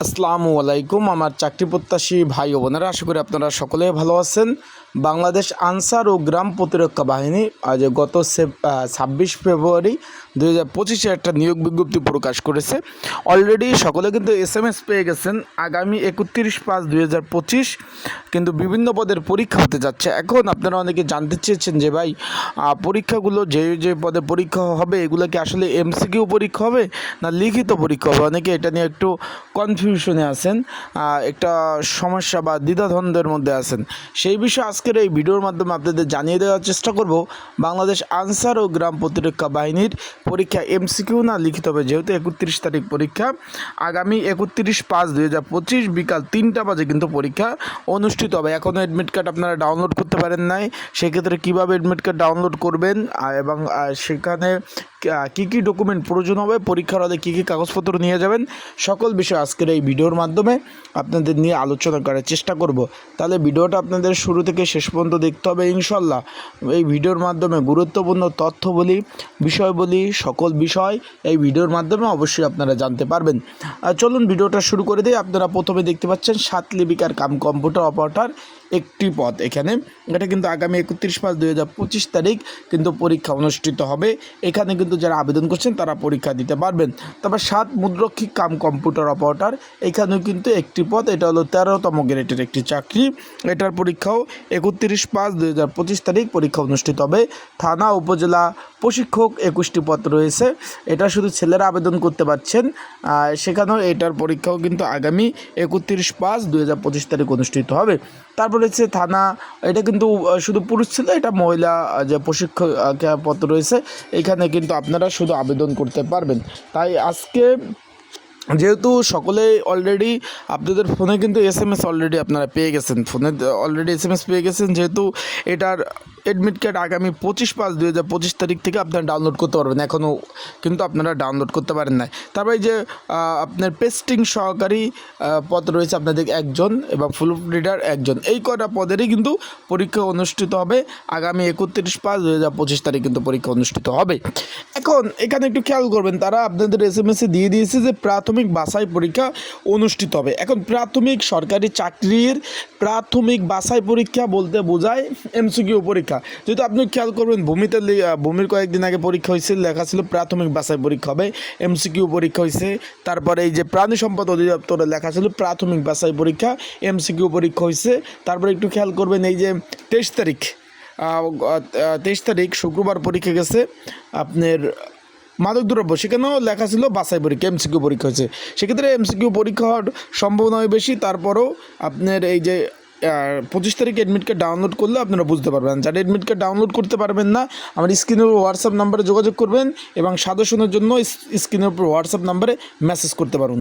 আসসালামু আলাইকুম, আমার চাকরি প্রত্যাশী ভাই ও বোনেরা, আশা করি আপনারা সকলে ভালো আছেন। বাংলাদেশ আনসার ও গ্রাম প্রতিরক্ষা বাহিনী আজ গত ছাব্বিশ ফেব্রুয়ারি দুই হাজার পঁচিশে একটা নিয়োগ বিজ্ঞপ্তি প্রকাশ করেছে। অলরেডি সকলে কিন্তু এস এম এস পেয়ে গেছেন। আগামী একত্রিশ পাঁচ দুই হাজার পঁচিশ কিন্তু বিভিন্ন পদের পরীক্ষা হতে যাচ্ছে। এখন আপনারা অনেকে জানতে চেয়েছেন যে ভাই পরীক্ষাগুলো যে যে পদে পরীক্ষা হবে, এগুলো কি আসলে এমসিকিউ পরীক্ষা হবে না লিখিত পরীক্ষা হবে? অনেকে এটা নিয়ে একটু কনফিউশনে আছেন একটা সমস্যা বা দ্বিধাদ্বন্দ্বের মধ্যে আছেন। সেই বিষয়ে আজকের এই ভিডিওর মাধ্যমে আপনাদের জানিয়ে দেওয়ার চেষ্টা করব, বাংলাদেশ আনসার ও গ্রাম প্রতিরক্ষা বাহিনীর পরীক্ষা এমসিকিউ না লিখিত হবে, যেহেতু একত্রিশ তারিখ পরীক্ষা। আগামী একত্রিশ পাঁচ দুই হাজার পঁচিশ বিকাল তিনটা বাজে কিন্তু পরীক্ষা অনুষ্ঠিত হবে। এখনও অ্যাডমিট কার্ড আপনারা ডাউনলোড করতে পারেন নাই। সেক্ষেত্রে কীভাবে অ্যাডমিট কার্ড ডাউনলোড করবেন এবং সেখানে কী কী ডকুমেন্ট প্রয়োজন হবে, পরীক্ষার হলে কী কী কাগজপত্র নিয়ে যাবেন, সকল বিষয় আজকের এই ভিডিওর মাধ্যমে আপনাদের নিয়ে আলোচনা করার চেষ্টা করব। তাহলে ভিডিওটা আপনাদের শুরু থেকে শেষ পর্যন্ত দেখতে হবে ইনশাল্লাহ এই ভিডিওর মাধ্যমে গুরুত্বপূর্ণ তথ্য বলি, বিষয় বলি, সকল বিষয় এই ভিডিওর মাধ্যমে অবশ্যই আপনারা জানতে পারবেন। চলুন ভিডিওটা শুরু করে দিই। আপনারা প্রথমে দেখতে পাচ্ছেন সাত লিপিকার কাম কম্পিউটার অপারেটর একটি পদ এখানে। এটা কিন্তু আগামী একত্রিশ পাঁচ দুই তারিখ কিন্তু পরীক্ষা অনুষ্ঠিত হবে। এখানে কিন্তু যারা আবেদন করছেন তারা পরীক্ষা দিতে পারবেন। তারপর সাত মুদ্রক্ষিক কাম কম্পিউটার অপারেটার, এখানেও কিন্তু একটি পদ, এটা হলো তেরোতম গ্রেডের একটি চাকরি। এটার পরীক্ষাও একত্রিশ পাঁচ দুই তারিখ পরীক্ষা অনুষ্ঠিত হবে। থানা, উপজেলা প্রশিক্ষক একুশটি পদ রয়েছে। এটা শুধু ছেলেরা আবেদন করতে পারছেন। সেখানেও এটার পরীক্ষাও কিন্তু আগামী একত্রিশ পাঁচ দুই হাজার পঁচিশ তারিখ অনুষ্ঠিত হবে। তারপর হচ্ছে থানা। এটা কিন্তু শুধু পুরুষ ছিল, এটা মহিলা যে প্রশিক্ষক পদ রয়েছে, এখানে কিন্তু আপনারা শুধু আবেদন করতে পারবেন। তাই আজকে যেহেতু সকলে অলরেডি আপনাদের ফোনে কিন্তু এস এম এস অলরেডি আপনারা পেয়ে গেছেন। ফোনে অলরেডি এস এম এস পেয়ে গেছেন, যেহেতু এটার অ্যাডমিট কার্ড আগামী পঁচিশ পাঁচ দুই হাজার পঁচিশ তারিখ থেকে আপনারা ডাউনলোড করতে পারবেন। এখনও কিন্তু আপনারা ডাউনলোড করতে পারেন না তারপরে যে আপনার পেস্টিং সহকারী পদ রয়েছে আপনাদের একজন এবং ফুল রিডার একজন। এই কটা পদেরই কিন্তু পরীক্ষা অনুষ্ঠিত হবে। আগামী একত্রিশ পাঁচ দুই হাজার পঁচিশ তারিখ কিন্তু পরীক্ষা অনুষ্ঠিত হবে। এখন এখানে একটু খেয়াল করবেন, তারা আপনাদের এস এম এসে দিয়ে দিয়েছে যে প্রাথমিক বাছাই পরীক্ষা অনুষ্ঠিত হবে। এখন প্রাথমিক সরকারি চাকরির প্রাথমিক বাছাই পরীক্ষা বলতে বোঝায় এমসিকিউ পরীক্ষা। যেহেতু আপনি খেয়াল করবেন, ভূমিতে ভূমির কয়েকদিন আগে পরীক্ষা হয়েছে, লেখা ছিল প্রাথমিক বাছাই পরীক্ষা হবে, এমসিকিউ পরীক্ষা হয়েছে, তারপরে এই যে প্রাণী সম্পদ অধিদপ্তরে লেখা ছিল প্রাথমিক বাছাই পরীক্ষা, এমসিকিউ পরীক্ষা হয়েছে, তারপরে একটু খেয়াল করবেন এই যে তেইশ তারিখ তেইশ তারিখ শুক্রবার পরীক্ষা গেছে, আপনার মাদকদ্রব্য সেখানেও লেখা ছিল বাছাই পরীক্ষা, এমসিকিউ পরীক্ষা হয়েছে। সেক্ষেত্রে এমসিকিউ পরীক্ষা হওয়ার সম্ভাবনা বেশি, তারপরও আপনার এই যে পঁচিশ তারিখে অ্যাডমিট কার্ড ডাউনলোড করলে আপনারা বুঝতে পারবেন। যারা অ্যাডমিট কার্ড ডাউনলোড করতে পারবেন না, আমার স্ক্রিনের হোয়াটসঅ্যাপ নাম্বারে যোগাযোগ করবেন এবং সাজেশনের জন্য স্ক্রিনের উপর হোয়াটসঅ্যাপ নাম্বারে মেসেজ করতে পারুন।